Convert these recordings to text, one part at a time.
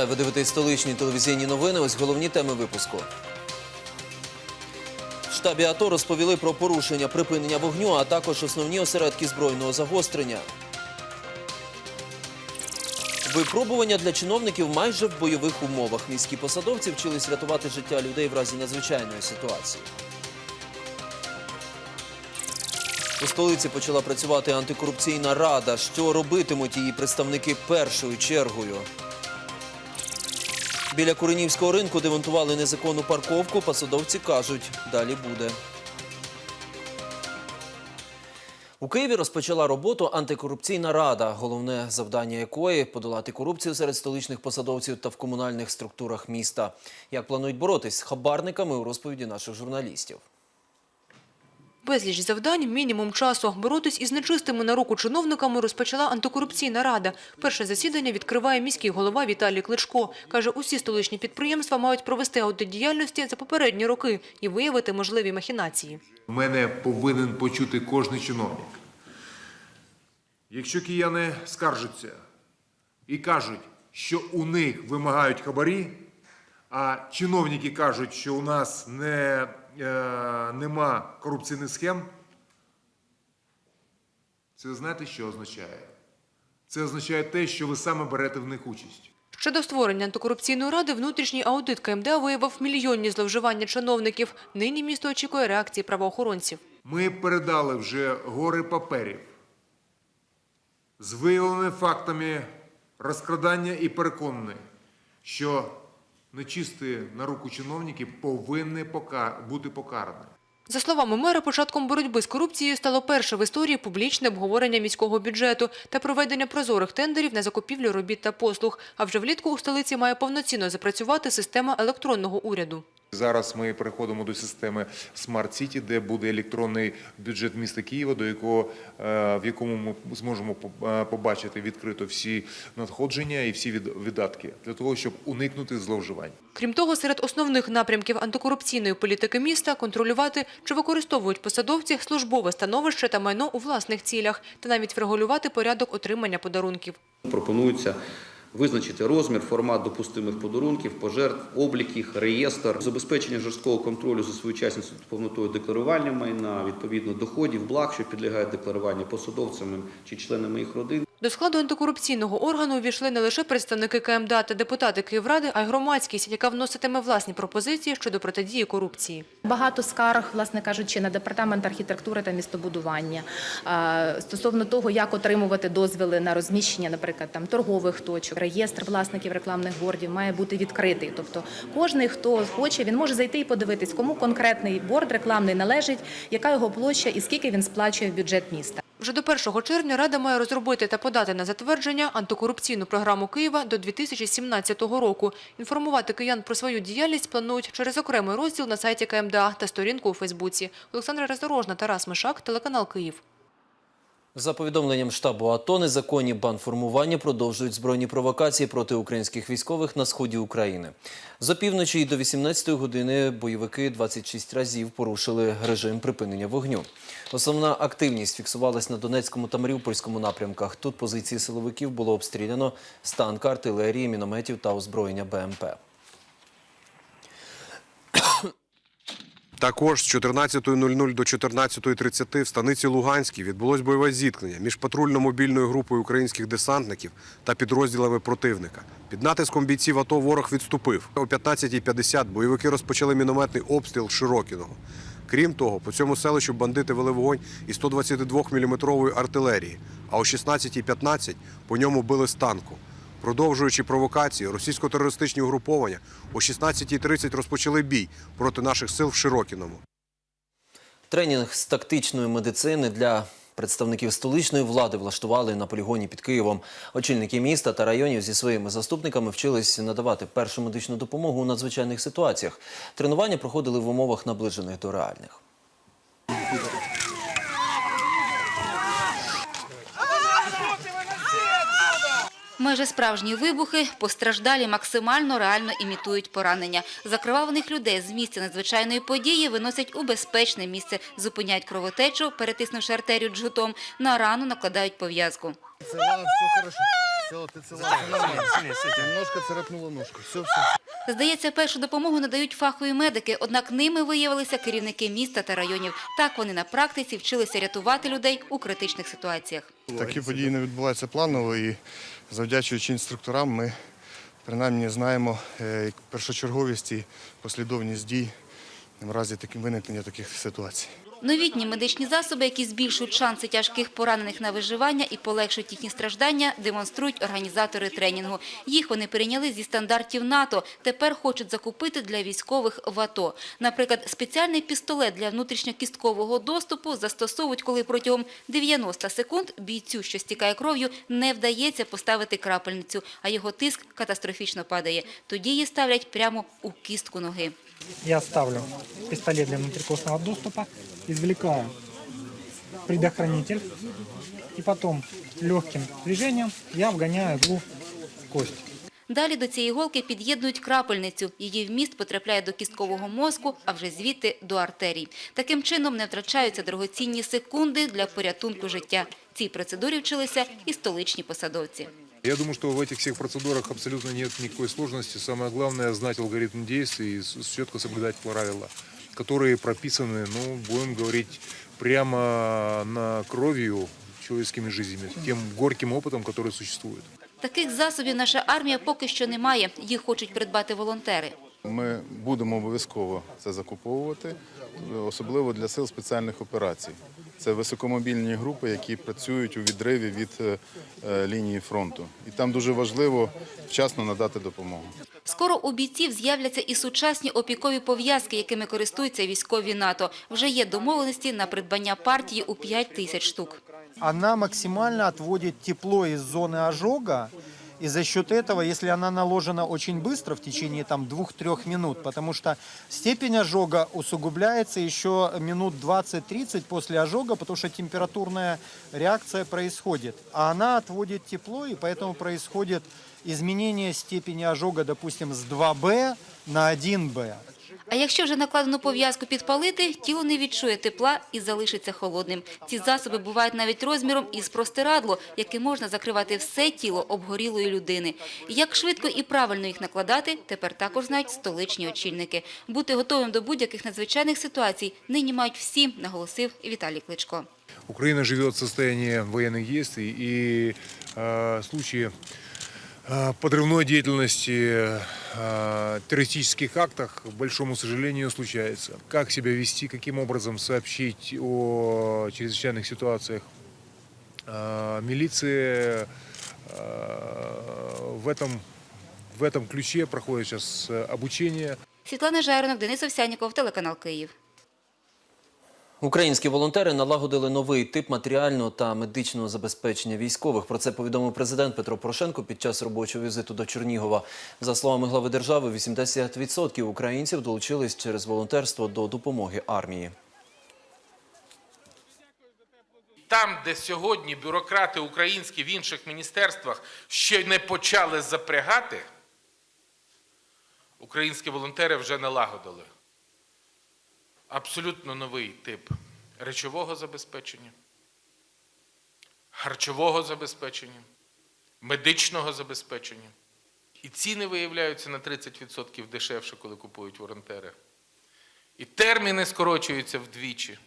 Вітаю, ви дивитесь столичні телевізійні новини. Ось головні теми випуску. В штабі АТО розповіли про порушення припинення вогню, а також основні осередки збройного загострення. Випробування для чиновників майже в бойових умовах. Міські посадовці вчились рятувати життя людей в разі надзвичайної ситуації. У столиці почала працювати антикорупційна рада. Що робитимуть її представники першою чергою? Біля Куренівського ринку демонтували незаконну парковку. Посадовці кажуть, далі буде. У Києві розпочала роботу антикорупційна рада, головне завдання якої подолати корупцію серед столичних посадовців та в комунальних структурах міста. Як планують боротись з хабарниками у розповіді наших журналістів. Безліч завдань, мінімум часу. Боротись із нечистими на руку чиновниками розпочала антикорупційна рада. Перше засідання відкриває міський голова Віталій Кличко. Каже, усі столичні підприємства мають провести аудит діяльності за попередні роки і виявити можливі махінації. Мене повинен почути кожний чиновник. Якщо кияни скаржаться і кажуть, що у них вимагають хабарі, а чиновники кажуть, що у нас не, нема корупційних схем, це знаєте, що означає? Це означає те, що ви саме берете в них участь. Щодо створення антикорупційної ради, внутрішній аудит КМДА виявив мільйонні зловживання чиновників. Нині місто очікує реакції правоохоронців. Ми передали вже гори паперів з виявленими фактами розкрадання і переконані, що нечисті на руку чиновники повинні бути покарані. За словами мера, початком боротьби з корупцією стало перше в історії публічне обговорення міського бюджету та проведення прозорих тендерів на закупівлю робіт та послуг. А вже влітку у столиці має повноцінно запрацювати система електронного уряду. Зараз ми переходимо до системи Smart City, де буде електронний бюджет міста Києва, до якого е, в якому ми зможемо е, побачити відкрито всі надходження і всі від- видатки для того, щоб уникнути зловживань. Крім того, серед основних напрямків антикорупційної політики міста контролювати, чи використовують посадовці службове становище та майно у власних цілях, та навіть врегулювати порядок отримання подарунків. Пропонується визначити розмір, формат допустимих подарунків, пожертв, облік їх, реєстр, забезпечення жорсткого контролю за своєчасністю та повнотою декларування майна, відповідно доходів, благ, що підлягають декларуванню посадовцями чи членами їх родин. До складу антикорупційного органу увійшли не лише представники КМДА та депутати Київради, а й громадськість, яка вноситиме власні пропозиції щодо протидії корупції. Багато скарг, власне кажучи, на департамент архітектури та містобудування стосовно того, як отримувати дозвіли на розміщення, наприклад, там торгових точок, реєстр власників рекламних бордів має бути відкритий. Тобто, кожний, хто хоче, він може зайти і подивитись, кому конкретний борд рекламний належить, яка його площа і скільки він сплачує в бюджет міста. Вже до 1 червня Рада має розробити та подати на затвердження антикорупційну програму Києва до 2017 року. Інформувати киян про свою діяльність планують через окремий розділ на сайті КМДА та сторінку у Фейсбуці. Олександра Роздорожна, Тарас Мишак, телеканал Київ. За повідомленням штабу АТО, незаконні бандформування продовжують збройні провокації проти українських військових на сході України. З опівночі і до 18-ї години бойовики 26 разів порушили режим припинення вогню. Основна активність фіксувалась на Донецькому та Маріупольському напрямках. Тут позиції силовиків було обстріляно з танка, артилерії, мінометів та озброєння БМП. Також з 14.00 до 14.30 в станиці Луганській відбулось бойове зіткнення між патрульно-мобільною групою українських десантників та підрозділами противника. Під натиском бійців АТО ворог відступив. О 15.50 бойовики розпочали мінометний обстріл Широкіного. Крім того, по цьому селищу бандити вели вогонь із 122-мм артилерії, а о 16.15 по ньому били з танку. Продовжуючи провокації, російсько-терористичні угруповання о 16.30 розпочали бій проти наших сил в Широкіному. Тренінг з тактичної медицини для представників столичної влади влаштували на полігоні під Києвом. Очільники міста та районів зі своїми заступниками вчились надавати першу медичну допомогу у надзвичайних ситуаціях. Тренування проходили в умовах наближених до реальних. Майже справжні вибухи постраждалі максимально реально імітують поранення. Закривавлених людей з місця надзвичайної події виносять у безпечне місце, зупиняють кровотечу, перетиснувши артерію джгутом, на рану накладають пов'язку. Це вам все ножку. Здається, першу допомогу надають фахові медики, однак ними виявилися керівники міста та районів. Так вони на практиці вчилися рятувати людей у критичних ситуаціях. Такі події не відбуваються планово завдячуючи інструкторам, ми принаймні знаємо е, першочерговість і послідовність дій в разі виникнення таких ситуацій. Новітні медичні засоби, які збільшують шанси тяжких поранених на виживання і полегшують їхні страждання, демонструють організатори тренінгу. Їх вони перейняли зі стандартів НАТО. Тепер хочуть закупити для військових в АТО. Наприклад, спеціальний пістолет для внутрішньокісткового доступу застосовують, коли протягом 90 секунд бійцю, що стікає кров'ю, не вдається поставити крапельницю, а його тиск катастрофічно падає. Тоді її ставлять прямо у кістку ноги. Я ставлю пистолет для внутрикостного доступа, извлекаю предохранитель и потом легким движением я вгоняю иглу в кость. Далі до цієї іголки під'єднують крапельницю. Її вміст потрапляє до кісткового мозку, а вже звідти до артерій. Таким чином не втрачаються дорогоцінні секунди для порятунку життя. Цій процедурі вчилися і столичні посадовці. Я думаю, что в этих всех процедурах абсолютно нет никакой сложности. Самое главное знать алгоритм действий и с- четко соблюдать правила, которые прописаны, ну, будем говорить, прямо на кровью человеческими жизнями, тем горьким опытом, который существует. Таких засобів наша армія поки що не має. Їх хочуть придбати волонтери. Ми будемо обов'язково це закуповувати, особливо для сил спеціальних операцій. Це високомобільні групи, які працюють у відриві від е, е, лінії фронту. І там дуже важливо вчасно надати допомогу. Скоро у бійців з'являться і сучасні опікові пов'язки, якими користуються військові НАТО. Вже є домовленості на придбання партії у 5 тисяч штук. она максимально отводит тепло из зоны ожога. И за счет этого, если она наложена очень быстро, в течение там 2-3 минут, потому что степень ожога усугубляется еще минут 20-30 после ожога, потому что температурная реакция происходит. А она отводит тепло, и поэтому происходит изменение степени ожога, допустим, с 2Б на 1Б. А якщо вже накладену пов'язку підпалити, тіло не відчує тепла і залишиться холодним. Ці засоби бувають навіть розміром із простирадло, яким можна закривати все тіло обгорілої людини. Як швидко і правильно їх накладати, тепер також знають столичні очільники. Бути готовим до будь-яких надзвичайних ситуацій нині мають всі, наголосив Віталій Кличко. Украина живет в состоянии военных действий, и э, случаи э, подрывной деятельности, э, террористических актах, к большому сожалению, случается. Как себя вести, каким образом сообщить о чрезвычайных ситуациях э, милиции э, в этом, в этом ключе проходит сейчас э, обучение. Світлана Жайронок, Денис Овсяніков, телеканал Київ. Українські волонтери налагодили новий тип матеріального та медичного забезпечення військових. Про це повідомив президент Петро Порошенко під час робочого візиту до Чернігова. За словами глави держави, 80% українців долучились через волонтерство до допомоги армії. Там, де сьогодні бюрократи українські в інших міністерствах ще не почали запрягати, українські волонтери вже налагодили абсолютно новий тип речового забезпечення, харчового забезпечення, медичного забезпечення. І ціни виявляються на 30% дешевше, коли купують волонтери. І терміни скорочуються вдвічі.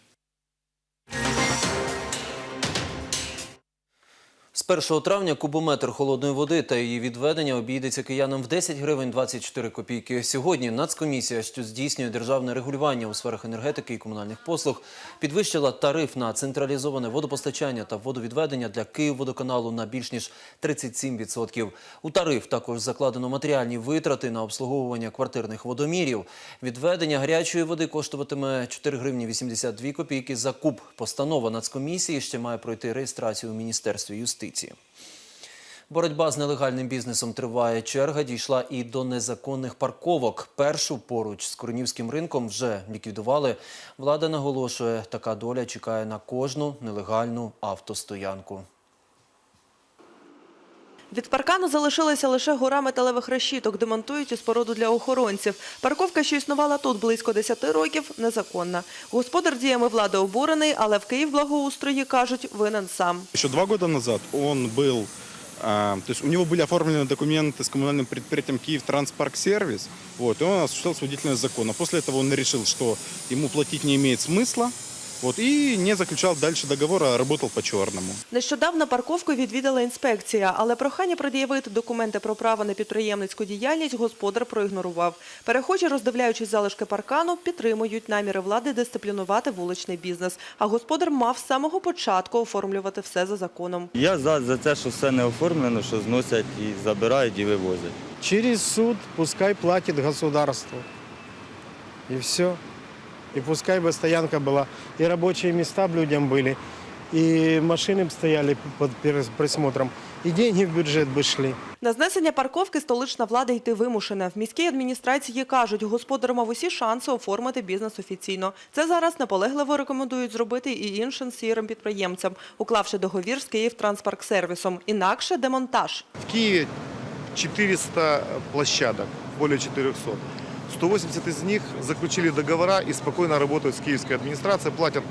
З 1 травня кубометр холодної води та її відведення обійдеться киянам в 10 гривень 24 копійки. Сьогодні Нацкомісія, що здійснює державне регулювання у сферах енергетики і комунальних послуг, підвищила тариф на централізоване водопостачання та водовідведення для Київводоканалу на більш ніж 37%. У тариф також закладено матеріальні витрати на обслуговування квартирних водомірів. Відведення гарячої води коштуватиме 4 гривні 82 копійки за куб. Постанова Нацкомісії ще має пройти реєстрацію у Міністерстві юстиції. Боротьба з нелегальним бізнесом триває. Черга дійшла і до незаконних парковок. Першу поруч з Корнівським ринком вже ліквідували. Влада наголошує, така доля чекає на кожну нелегальну автостоянку. Від паркану залишилася лише гора металевих решіток, де монтують у споруду для охоронців. Парковка, що існувала тут близько 10 років, незаконна. Господар діями влади обурений, але в Київ благоустрої, кажуть, винен сам. Еще два года назад он был А, То есть у него были оформлены документы с коммунальным предприятием «Киев Транспарк Сервис», вот, и он осуществлял свою деятельность законно. После этого он решил, что ему платить не имеет смысла, вот, и не заключал дальше договора, а работал по-черному. Нещодавно парковку відвідала інспекція, але прохання пред'явити документи про право на підприємницьку діяльність господар проігнорував. Перехожі, роздивляючись залишки паркану, підтримують наміри влади дисциплінувати вуличний бізнес. А господар мав з самого початку оформлювати все за законом. Я за, за те, що все не оформлено, що зносять і забирають і вивозять. Через суд пускай платит государство. И все. И пускай бы стоянка была, и рабочие места б людям были, и машины бы стояли под перес- присмотром, и деньги в бюджет бы шли. На знесення парковки столична влада йти вимушена. В міській адміністрації кажуть, господар мав усі шанси оформити бізнес офіційно. Це зараз наполегливо рекомендують зробити і іншим сірим підприємцям, уклавши договір з «Київтранспарксервісом». Інакше демонтаж. В Киеве 400 площадок, более 400. 180 из них заключили договора и спокойно работают с киевской администрацией, платят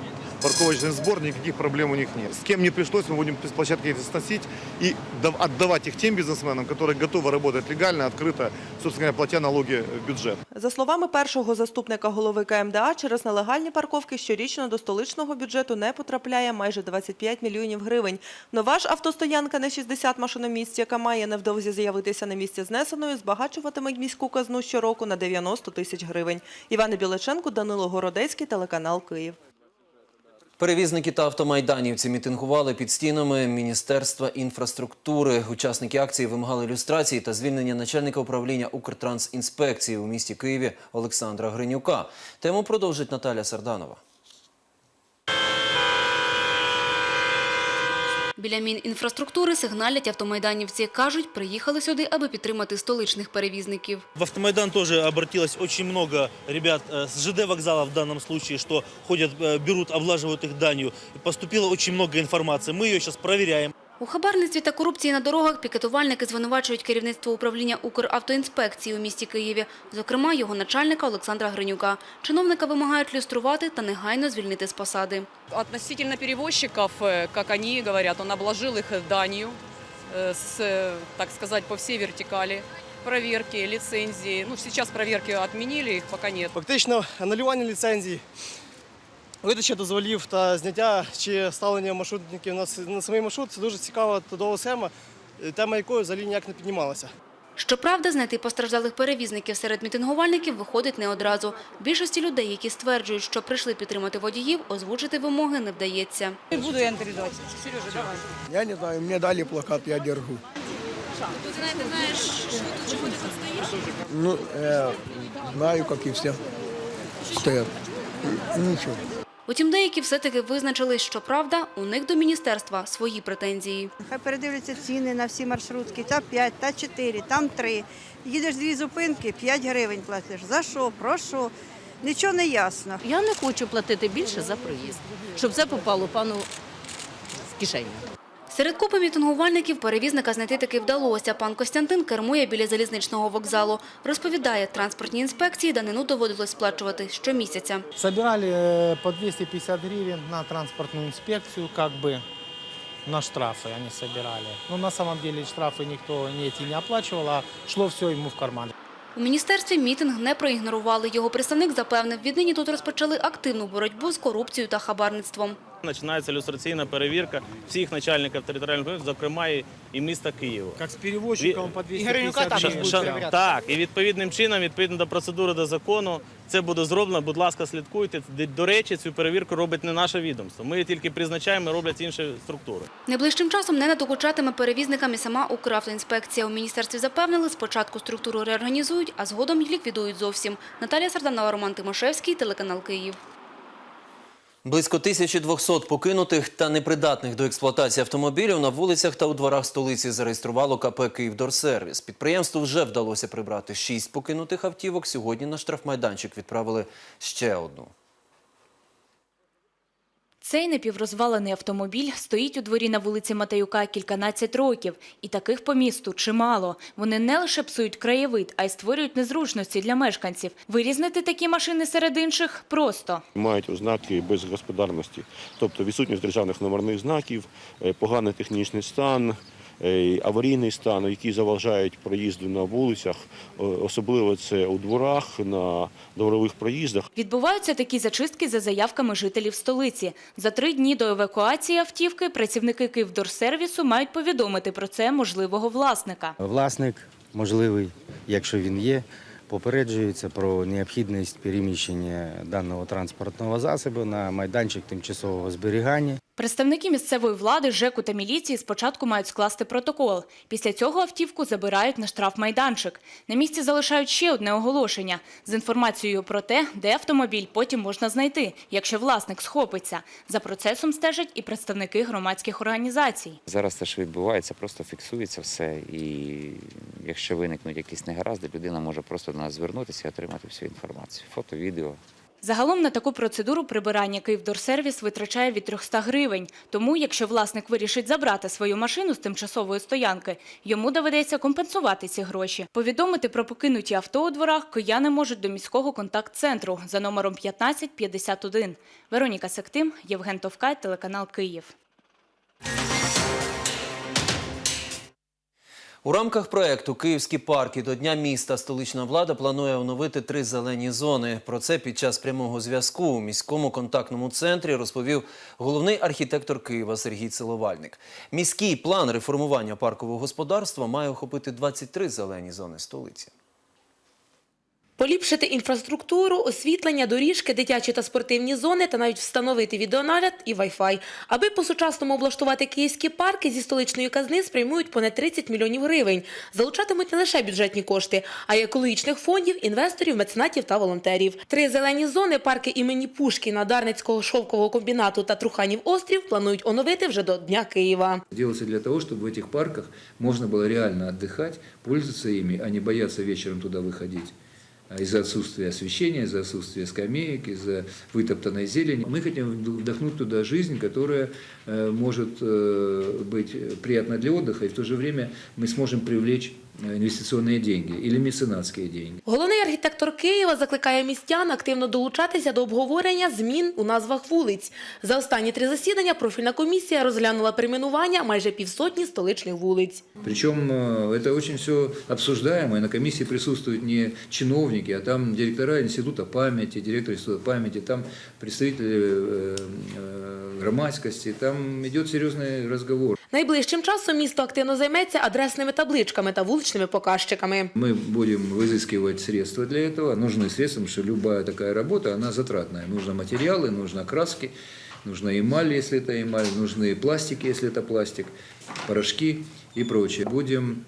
парковочный сбор, никаких проблем у них нет. С кем не пришлось, мы будем с площадки эти сносить и дав- отдавать их тем бизнесменам, которые готовы работать легально, открыто, собственно говоря, платя налоги в бюджет. За словами першого заступника голови КМДА, через нелегальні парковки щорічно до столичного бюджету не потрапляє майже 25 мільйонів гривень. Нова ж автостоянка на 60 машиномісць, яка має невдовзі з'явитися на місці знесеної, збагачуватиме міську казну щороку на 90 тисяч гривень. Івана Біличенко, Данило Городецький, телеканал Київ. Перевізники та автомайданівці мітингували під стінами Міністерства інфраструктури. Учасники акції вимагали люстрації та звільнення начальника управління Укртрансінспекції у місті Києві Олександра Гринюка. Тему продовжить Наталя Сарданова. Біля Мінінфраструктури сигналять автомайданівці. Кажуть, приїхали сюди, аби підтримати столичних перевізників. В автомайдан тоже обратилось очень много ребят э, с ЖД вокзала в данном случае, что ходят, э, берут, облаживают их данью. Поступило очень много информации. Мы ее сейчас проверяем. У хабарництві та корупції на дорогах пікетувальники звинувачують керівництво управління Укравтоінспекції у місті Києві, зокрема його начальника Олександра Гринюка. Чиновника вимагають люструвати та негайно звільнити з посади. Относительно перевозчиков, э, как они говорят, он обложил их данью, э, с, э, так сказать, по всей вертикали. Проверки, лицензии. Ну, сейчас проверки отменили, их пока нет. Фактично, анулювання ліцензій, видача дозволів та зняття чи ставлення маршрутників на, на самий маршрут – це дуже цікава трудова схема, е, тема якої взагалі ніяк не піднімалася. Щоправда, знайти постраждалих перевізників серед мітингувальників виходить не одразу. Більшості людей, які стверджують, що прийшли підтримати водіїв, озвучити вимоги не вдається. Не буду я передавать. Сережа, давай. Я не знаю, мені дали плакат, я держу. Ну, э, знаю, как и все. Стоят. Ничего. Утім, деякі все-таки визначили, що правда, у них до міністерства свої претензії. Хай передивляться ціни на всі маршрутки. Та 5, та 4, там 3. Їдеш дві зупинки, 5 гривень платиш. За що? Про що? Нічого не ясно. Я не хочу платити більше за проїзд, щоб це попало пану в кишеню. Серед купи мітингувальників перевізника знайти таки вдалося. Пан Костянтин кермує біля залізничного вокзалу. Розповідає, транспортній інспекції данину доводилось сплачувати щомісяця. Собирали э, по 250 гривен на транспортную инспекцию, как бы на штрафы они собирали. Но на самом деле штрафы никто не эти не оплачивал, а шло все ему в карман. У міністерстві мітинг не проігнорували. Його представник запевнив, віднині тут розпочали активну боротьбу з корупцією та хабарництвом. Починається люстраційна перевірка всіх начальників територіальних управлінь, зокрема і, міста Києва. Как с перевозчиком по Ша- 250 ша- гривен. Так, і відповідним чином, відповідно до процедури до закону, це буде зроблено. Будь ласка, слідкуйте. До речі, цю перевірку робить не наше відомство. Ми її тільки призначаємо, і роблять інші структури. Найближчим часом не надокучатиме перевізникам і сама Укравтоінспекція. У міністерстві запевнили, спочатку структуру реорганізують, а згодом їх ліквідують зовсім. Наталія Сарданова, Роман Тимошевський, телеканал Київ. Близько 1200 покинутих та непридатних до експлуатації автомобілів на вулицях та у дворах столиці зареєструвало КП «Київдорсервіс». Підприємству вже вдалося прибрати шість покинутих автівок. Сьогодні на штрафмайданчик відправили ще одну. Цей напіврозвалений автомобіль стоїть у дворі на вулиці Матаюка кільканадцять років. І таких по місту чимало. Вони не лише псують краєвид, а й створюють незручності для мешканців. Вирізнити такі машини серед інших просто. мають ознаки безгосподарності, тобто відсутність державних номерних знаків, е, поганий технічний стан, аварійний стан, які заважають проїзду на вулицях, е, особливо це у дворах, на дворових проїздах. Відбуваються такі зачистки за заявками жителів столиці. За три дні до евакуації автівки працівники Київдорсервісу мають повідомити про це можливого власника. Власник можливий, якщо він є, попереджується про необхідність переміщення даного транспортного засобу на майданчик тимчасового зберігання. Представники місцевої влади, ЖЕКу та міліції спочатку мають скласти протокол. Після цього автівку забирають на штрафмайданчик. На місці залишають ще одне оголошення з інформацією про те, де автомобіль потім можна знайти, якщо власник схопиться. За процесом стежать і представники громадських організацій. Зараз те, що відбувається, просто фіксується все. І якщо виникнуть якісь негаразди, людина може просто до нас звернутися і отримати всю інформацію. Фото, відео. Загалом на таку процедуру прибирання Київдорсервіс витрачає від 300 гривень. Тому, якщо власник вирішить забрати свою машину з тимчасової стоянки, йому доведеться компенсувати ці гроші. Повідомити про покинуті авто у дворах кияни можуть до міського контакт-центру за номером 1551. Вероніка Сектим, Євген Товкай, телеканал Київ. У рамках проекту Київські парки до Дня міста столична влада планує оновити три зелені зони. Про це під час прямого зв'язку у міському контактному центрі розповів головний архітектор Києва Сергій Целовальник. Міський план реформування паркового господарства має охопити 23 зелені зони столиці. Поліпшити інфраструктуру, освітлення, доріжки, дитячі та спортивні зони та навіть встановити відеонагляд і Wi-Fi. Аби по-сучасному облаштувати київські парки, зі столичної казни спрямують понад 30 мільйонів гривень. Залучатимуть не лише бюджетні кошти, а й екологічних фондів, інвесторів, меценатів та волонтерів. Три зелені зони, парки імені Пушкіна, Дарницького шовкового комбінату та Труханів острів планують оновити вже до Дня Києва. Делается для того, чтобы в этих парках можно было реально отдыхать, пользоваться ими, а не бояться вечером туда выходить а, Из-за отсутствия освещения, из-за отсутствия скамеек, из-за вытоптанной зелени. Мы хотим вдохнуть туда жизнь, которая э, может э, быть приятна для отдыха, и в то же время мы сможем привлечь э, инвестиционные деньги или меценатские деньги. Головний архітектор Києва закликає містян активно долучатися до обговорення змін у назвах вулиць. За останні три засідання профільна комісія розглянула перейменування майже півсотні столичних вулиць. Причем э, это очень все обсуждаемо, и на комиссии присутствуют не чиновники, а там директора Института памяти, директор Института памяти, там представители э, э, громадскости, там идет серьезный разговор. Найближчим часом місто активно займеться адресними табличками та вуличними показчиками. Мы будем изыскивать средства для этого. Нужны средства, потому что любая такая работа, она затратная. Нужны материалы, нужны краски, нужна эмаль, если это эмаль, нужны пластики, если это пластик, порошки и прочее. Будем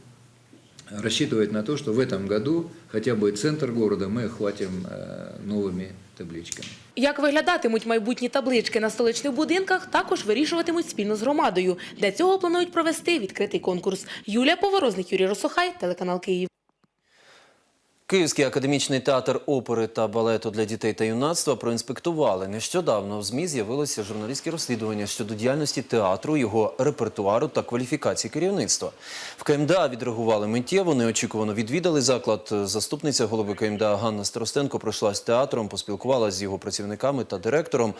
рассчитывать на то, что в этом году хотя бы центр города мы охватим э, новыми табличками. Як виглядатимуть майбутні таблички на столичних будинках, також вирішуватимуть спільно з громадою. Для цього планують провести відкритий конкурс. Юлія Поворозник, Юрій Росохай, телеканал Київ. Київський академічний театр опери та балету для дітей та юнацтва проінспектували. Нещодавно в ЗМІ з'явилося журналістське розслідування щодо діяльності театру, його репертуару та кваліфікації керівництва. В КМДА відреагували миттєво, неочікувано відвідали заклад. Заступниця голови КМДА Ганна Старостенко пройшлась театром, поспілкувалася з його працівниками та директором.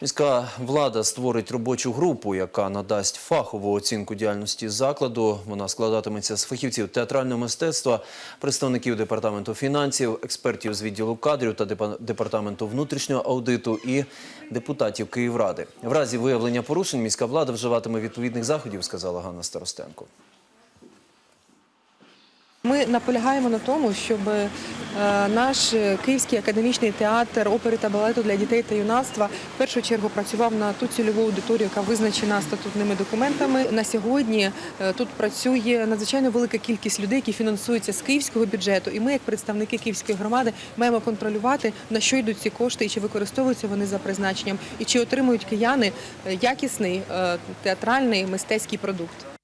Міська влада створить робочу групу, яка надасть фахову оцінку діяльності закладу. Вона складатиметься з фахівців театрального мистецтва, представників департаменту фінансів, експертів з відділу кадрів та депа- департаменту внутрішнього аудиту і депутатів Київради. В разі виявлення порушень міська влада вживатиме відповідних заходів, сказала Ганна Старостенко. Ми наполягаємо на тому, щоб е, наш Київський академічний театр опери та балету для дітей та юнацтва в першу чергу працював на ту цільову аудиторію, яка визначена статутними документами. На сьогодні е, тут працює надзвичайно велика кількість людей, які фінансуються з київського бюджету. І ми, як представники київської громади, маємо контролювати на що йдуть ці кошти і чи використовуються вони за призначенням, і чи отримують кияни е, якісний театральний мистецький продукт.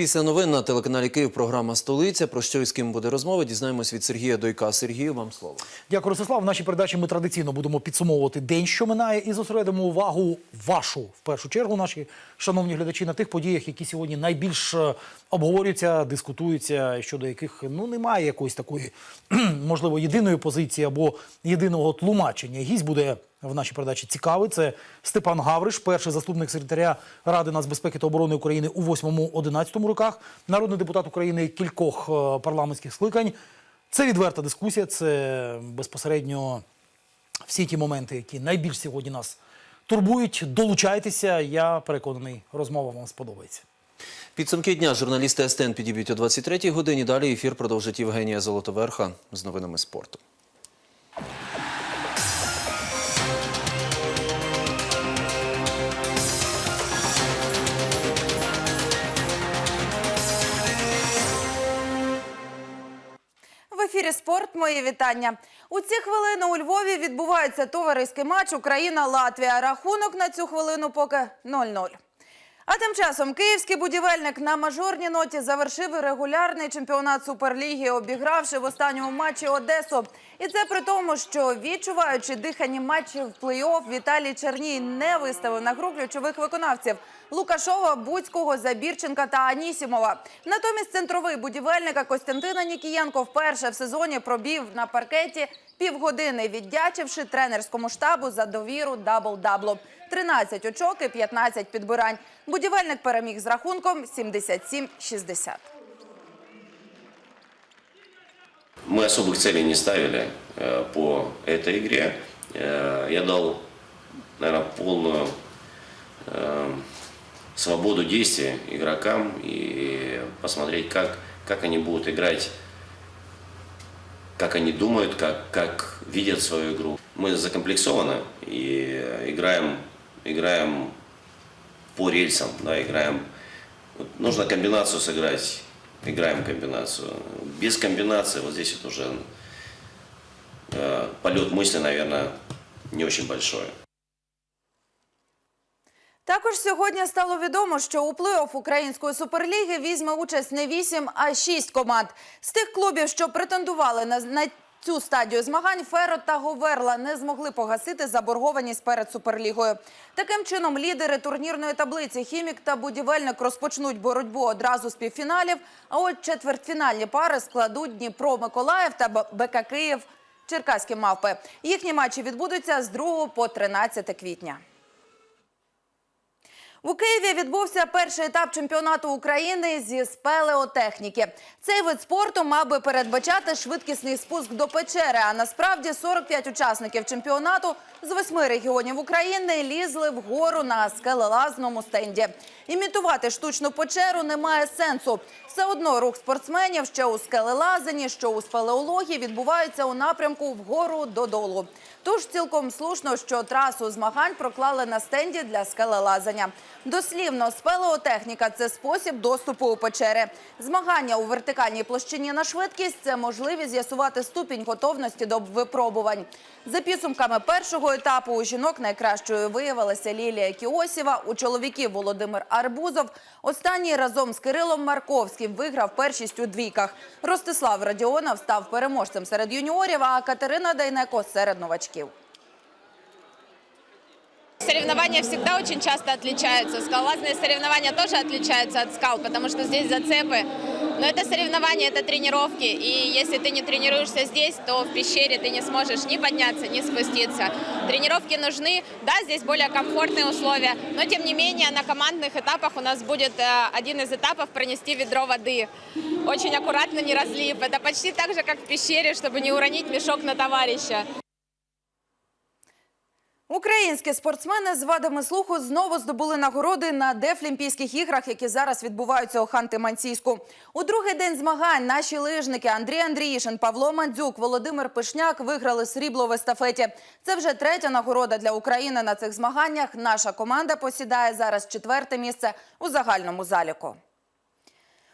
Після новин на телеканалі Київ програма Столиця. Про що і з ким буде розмова? Дізнаємось від Сергія Дойка. Сергію, вам слово. Дякую, Ростислав. В нашій передачі ми традиційно будемо підсумовувати день, що минає, і зосередимо увагу вашу в першу чергу, наші шановні глядачі, на тих подіях, які сьогодні найбільш е, обговорюються, дискутуються, щодо яких ну немає якоїсь такої можливо єдиної позиції або єдиного тлумачення. Гість буде в нашій передачі цікавий. Це Степан Гавриш, перший заступник секретаря Ради нацбезпеки та оборони України у 8-11 роках, народний депутат України кількох е, парламентських скликань. Це відверта дискусія, це безпосередньо всі ті моменти, які найбільш сьогодні нас турбують. Долучайтеся. Я переконаний, розмова вам сподобається. Підсумки дня журналісти СТН підіб'ють о 23-й годині. Далі ефір продовжить Євгенія Золотоверха з новинами спорту. Ефірі спорт. Мої вітання. У ці хвилини у Львові відбувається товариський матч Україна-Латвія. Рахунок на цю хвилину поки 0-0. А тим часом київський будівельник на мажорній ноті завершив регулярний чемпіонат Суперліги, обігравши в останньому матчі Одесу. І це при тому, що відчуваючи дихані матчів в плей-офф, Віталій Черній не виставив на гру ключових виконавців Лукашова, Буцького, Забірченка та Анісімова. Натомість центровий будівельника Костянтина Нікієнко вперше в сезоні пробів на паркеті півгодини, віддячивши тренерському штабу за довіру дабл-даблу. 13 очок і 15 підбирань. Будівельник переміг з рахунком 77-60. Мы особых целей не ставили э, по этой игре. Э, я дал, наверное, полную э, свободу действия игрокам и посмотреть, как, как они будут играть, как они думают, как, как видят свою игру. Мы закомплексованы и играем, играем по рельсам, да, играем. Вот нужно комбинацию сыграть, играем комбинацию. Без комбинации вот здесь вот уже э, полет мысли, наверное, не очень большой. Також сьогодні стало відомо, що у плей-офф української суперліги візьме участь не 8, а 6 команд. З тих клубів, що претендували на, на цю стадію змагань, Феро та Говерла не змогли погасити заборгованість перед суперлігою. Таким чином, лідери турнірної таблиці Хімік та будівельник розпочнуть боротьбу одразу з півфіналів. А от четвертьфінальні пари складуть Дніпро Миколаїв та БК Київ Черкаські мавпи. Їхні матчі відбудуться з 2 по 13 квітня. У Києві відбувся перший етап чемпіонату України зі спелеотехніки. Цей вид спорту мав би передбачати швидкісний спуск до печери. А насправді 45 учасників чемпіонату з восьми регіонів України лізли вгору на скелелазному стенді. Імітувати штучну печеру немає сенсу. Все одно рух спортсменів, що у скелелазанні, що у спелеології, відбувається у напрямку вгору додолу. Тож цілком слушно, що трасу змагань проклали на стенді для скелелазання. Дослівно, спелеотехніка – це спосіб доступу у печери. Змагання у вертикальній площині на швидкість – це можливість з'ясувати ступінь готовності до випробувань. За підсумками першого етапу у жінок найкращою виявилася Лілія Кіосєва, у чоловіків Володимир Арбузов. Останній разом з Кирилом Марковським виграв першість у двійках. Ростислав Радіонов став переможцем серед юніорів, а Катерина Дайнеко – серед новачків. Соревнования всегда очень часто отличаются. Скалолазные соревнования тоже отличаются от скал, потому что здесь зацепы. Но это соревнования, это тренировки. И если ты не тренируешься здесь, то в пещере ты не сможешь ни подняться, ни спуститься. Тренировки нужны. Да, здесь более комфортные условия. Но тем не менее на командных этапах у нас будет э, один из этапов пронести ведро воды. Очень аккуратно, не разлив. Это почти так же, как в пещере, чтобы не уронить мешок на товарища. Українські спортсмени з вадами слуху знову здобули нагороди на Дефлімпійських іграх, які зараз відбуваються у Ханти-Мансійську. У другий день змагань наші лижники Андрій Андріїшин, Павло Мандзюк, Володимир Пишняк виграли срібло в естафеті. Це вже третя нагорода для України на цих змаганнях. Наша команда посідає зараз четверте місце у загальному заліку.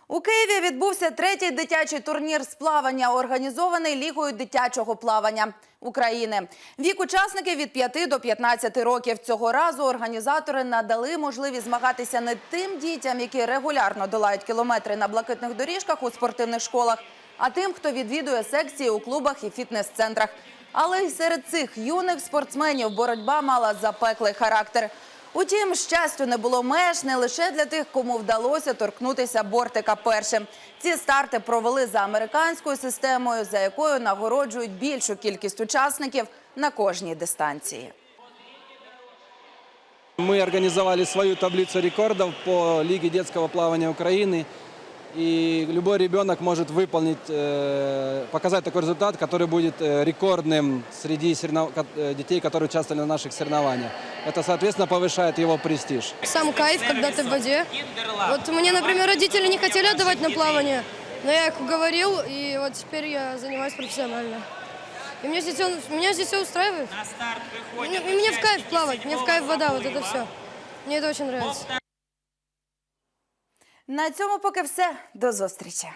У Києві відбувся третій дитячий турнір з плавання, організований Лігою дитячого плавання України. Вік учасників від 5 до 15 років. Цього разу організатори надали можливість змагатися не тим дітям, які регулярно долають кілометри на блакитних доріжках у спортивних школах, а тим, хто відвідує секції у клубах і фітнес-центрах. Але й серед цих юних спортсменів боротьба мала запеклий характер. Утім, щастю не було меж не лише для тих, кому вдалося торкнутися бортика першим. Ці старти провели за американською системою, за якою нагороджують більшу кількість учасників на кожній дистанції. Мы организовали свою таблицу рекордов по Лиге детского плавания Украины. И любой ребенок может выполнить, э, показать такой результат, который будет э, рекордным среди соревнов- э, детей, которые участвовали на наших соревнованиях. Это, соответственно, повышает его престиж. Сам кайф, когда ты в воде. Вот мне, например, родители не хотели отдавать на плавание, но я их уговорил, и вот теперь я занимаюсь профессионально. И мне здесь, он- меня здесь все устраивает. Мне, и мне в кайф плавать, мне в кайф вода, вот это все. Мне это очень нравится. На цьому поки все. До зустрічі.